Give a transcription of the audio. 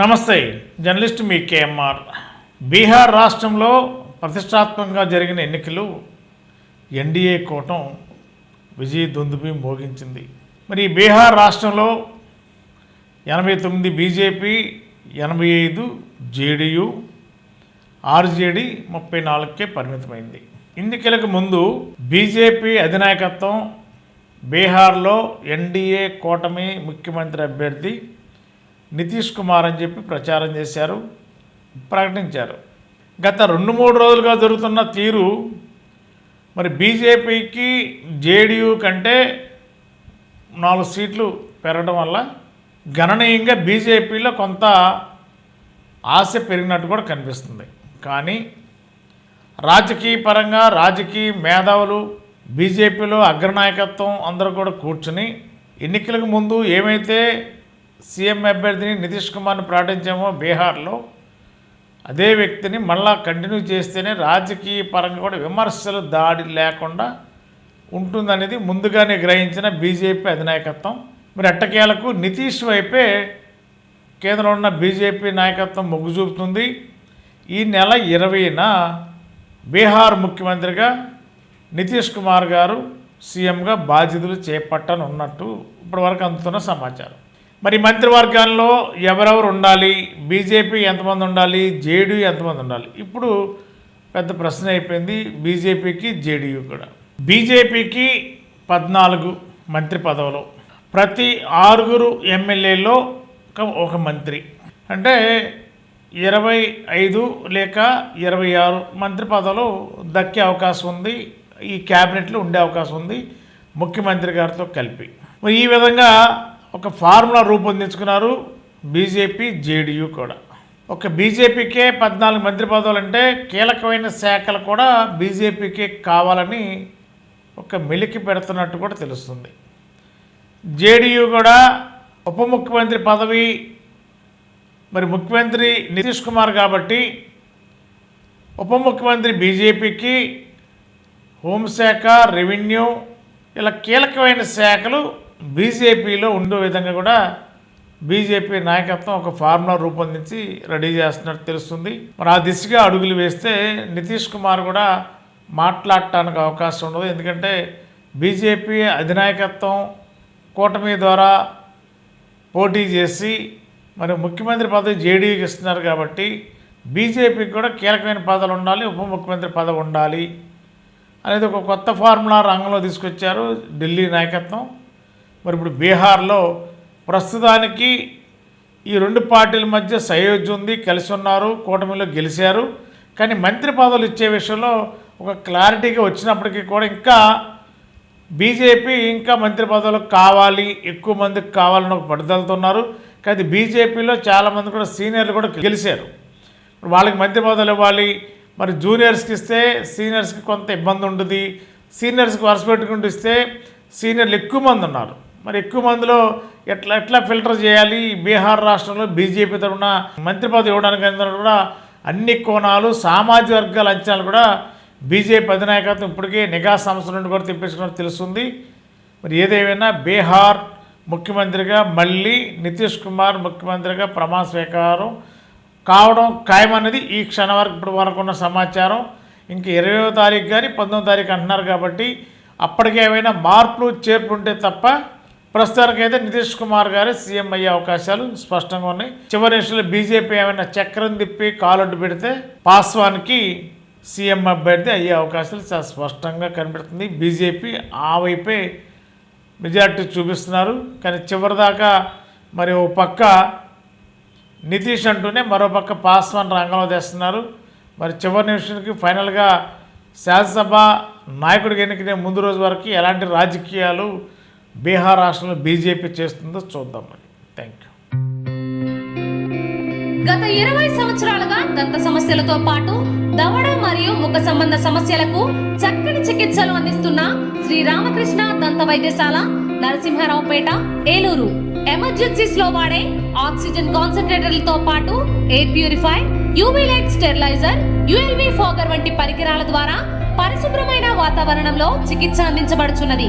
నమస్తే జర్నలిస్ట్ మీ కేఎంఆర్. బీహార్ రాష్ట్రంలో ప్రతిష్టాత్మకంగా జరిగిన ఎన్నికలు ఎన్డీఏ కూటం విజయ దుందుబి మోగించింది. మరి ఈ బీహార్ రాష్ట్రంలో ఎనభై తొమ్మిది బీజేపీ ఎనభై ఐదు జేడీయూ ఆర్జేడీ ముప్పై నాలుగుకే పరిమితమైంది. ఎన్నికలకు ముందు బీజేపీ అధినాయకత్వం బీహార్లో ఎన్డీఏ కూటమి ముఖ్యమంత్రి అభ్యర్థి నితీష్ కుమార్ అని చెప్పి ప్రచారం చేశారు ప్రకటించారు. గత రెండు మూడు రోజులుగా జరుగుతున్న తీరు మరి బీజేపీకి జేడీయూ కంటే నాలుగు సీట్లు పెరగడం వల్ల గణనీయంగా బీజేపీలో కొంత ఆశ పెరిగినట్టు కూడా కనిపిస్తుంది. కానీ రాజకీయ పరంగా రాజకీయ మేధావులు బీజేపీలో అగ్రనాయకత్వం అందరూ కూడా కూర్చుని ఎన్నికలకు ముందు ఏమైతే సీఎం అభ్యర్థిని నితీష్ కుమార్ని ప్రకటించామో బీహార్లో. అదే వ్యక్తిని మళ్ళా కంటిన్యూ చేస్తేనే రాజకీయ పరంగా కూడా విమర్శలు దాడి లేకుండా ఉంటుందనేది ముందుగానే గ్రహించిన బీజేపీ అధినాయకత్వం. మరి అట్టకేలకు నితీష్ వైపే కేంద్రంలో ఉన్న బీజేపీ నాయకత్వం మొగ్గు చూపుతుంది. ఈ నెల ఇరవైన బీహార్ ముఖ్యమంత్రిగా నితీష్ కుమార్ గారు సీఎంగా బాధ్యతలు చేపట్టనున్నట్టు ఇప్పటివరకు అందుతున్న సమాచారం. మరి మంత్రివర్గాల్లో ఎవరెవరు ఉండాలి? బీజేపీ ఎంతమంది ఉండాలి? జేడీయూ ఎంతమంది ఉండాలి? ఇప్పుడు పెద్ద ప్రశ్న అయిపోయింది. బీజేపీకి జేడీయూ కూడా. బీజేపీకి పద్నాలుగు మంత్రి పదవులు. ప్రతి ఆరుగురు ఎమ్మెల్యేలో ఒక ఒక మంత్రి. అంటే ఇరవై ఐదు లేక ఇరవై ఆరు మంత్రి పదవులు దక్కే అవకాశం ఉంది. ఈ క్యాబినెట్లో ఉండే అవకాశం ఉంది. ముఖ్యమంత్రి గారితో కలిపి. ఈ విధంగా ఒక ఫార్ములా రూపొందించుకున్నారు బీజేపీ జేడీయూ కూడా. ఒక బీజేపీకే పద్నాలుగు మంత్రి పదవులు అంటే కీలకమైన శాఖలు కూడా బీజేపీకే కావాలని ఒక మెలికి పెడుతున్నట్టు కూడా తెలుస్తుంది. జేడీయూ కూడా ఉప ముఖ్యమంత్రి పదవి మరి ముఖ్యమంత్రి నితీష్ కుమార్ కాబట్టి ఉప ముఖ్యమంత్రి బీజేపీకి హోంశాఖ రెవెన్యూ ఇలా కీలకమైన శాఖలు బీజేపీలో ఉండే విధంగా కూడా బీజేపీ నాయకత్వం ఒక ఫార్ములా రూపొందించి రెడీ చేస్తున్నట్టు తెలుస్తుంది. మరి ఆ దిశగా అడుగులు వేస్తే నితీష్ కుమార్ కూడా మాట్లాడటానికి అవకాశం ఉండదు. ఎందుకంటే బీజేపీ అధినాయకత్వం కూటమి ద్వారా పోటీ చేసి మరి ముఖ్యమంత్రి పదవి జేడీకి ఇస్తున్నారు కాబట్టి బీజేపీకి కూడా కీలకమైన పదవులు ఉండాలి ఉప ముఖ్యమంత్రి పదవి ఉండాలి అనేది ఒక కొత్త ఫార్ములా రంగంలో తీసుకొచ్చారు ఢిల్లీ నాయకత్వం. మరి ఇప్పుడు బీహార్లో ప్రస్తుతానికి ఈ రెండు పార్టీల మధ్య సయోధ్య ఉంది కలిసి ఉన్నారు కూటమిలో గెలిచారు. కానీ మంత్రి పదవులు ఇచ్చే విషయంలో ఒక క్లారిటీగా వచ్చినప్పటికీ కూడా ఇంకా బీజేపీ ఇంకా మంత్రి పదవులు కావాలి ఎక్కువ మందికి కావాలని ఒక పట్టుదలతున్నారు కానీ బీజేపీలో చాలామంది కూడా సీనియర్లు కూడా గెలిచారు. ఇప్పుడు వాళ్ళకి మంత్రి పదవులు ఇవ్వాలి మరి జూనియర్స్కి ఇస్తే సీనియర్స్కి కొంత ఇబ్బంది ఉంటుంది. సీనియర్స్కి వరుస పెట్టుకుంటూ ఇస్తే సీనియర్లు ఎక్కువ మంది ఉన్నారు. మరి ఎక్కువ మందిలో ఎట్లా ఎట్లా ఫిల్టర్ చేయాలి? బీహార్ రాష్ట్రంలో బీజేపీ తరఫున మంత్రి పదవి ఇవ్వడానికి కూడా అన్ని కోణాలు సామాజిక వర్గాల అంచనాలు కూడా బీజేపీ అధినాయకత్వం ఇప్పటికే నిఘా సంస్థ నుండి కూడా తెప్పించుకున్నట్టు తెలుస్తుంది. మరి ఏదేమైనా బీహార్ ముఖ్యమంత్రిగా మళ్ళీ నితీష్ కుమార్ ముఖ్యమంత్రిగా ప్రమాణ స్వీకారం కావడం ఖాయమన్నది ఈ క్షణం వరకు ఇప్పటి వరకు ఉన్న సమాచారం. ఇంక ఇరవయో తారీఖు కానీ పంతొమ్మిదో తారీఖు అంటున్నారు కాబట్టి అప్పటికే ఏమైనా మార్పులు చేర్పు ఉంటే తప్ప ప్రస్తుతానికైతే నితీష్ కుమార్ గారే సీఎం అయ్యే అవకాశాలు స్పష్టంగా ఉన్నాయి. చివరి నిమిషంలో బీజేపీ ఏమైనా చక్రం తిప్పి కాలొడ్డు పెడితే పాస్వాన్కి సీఎం అభ్యర్థి అయ్యే అవకాశాలు చాలా స్పష్టంగా కనిపెడుతుంది బీజేపీ ఆ వైపే మెజార్టీ చూపిస్తున్నారు. కానీ చివరిదాకా మరి ఓ పక్క నితీష్ అంటూనే మరో పక్క పాస్వాన్ రంగంలో తెస్తున్నారు. మరి చివరి నిమిషానికి ఫైనల్గా శాసనసభ నాయకుడికి ఎన్నికనే ముందు రోజు వరకు ఎలాంటి రాజకీయాలు బీహార్ రాష్ట్రంలో బీజేపీ చేస్తుందో చూద్దాం మరి. థ్యాంక్ యూ గత ఇరవై సంవత్సరాలుగా దంత సమస్యలతో పాటు దవడ మరియు ముఖ సంబంధ సమస్యలకు చక్కని చికిత్సలు అందిస్తున్న శ్రీ రామకృష్ణ దంత వైద్యశాల నరసింహారావుపేట ఏలూరు. ఎమర్జెన్సీస్లో వాడే ఆక్సిజన్ కాన్సన్ట్రేటర్లతో పాటు air purify UV light steriliser ULV fogger వంటి పరికరాల ద్వారా పరిశుభ్రమైన వాతావరణంలో చికిత్స అందించబడుచున్నది.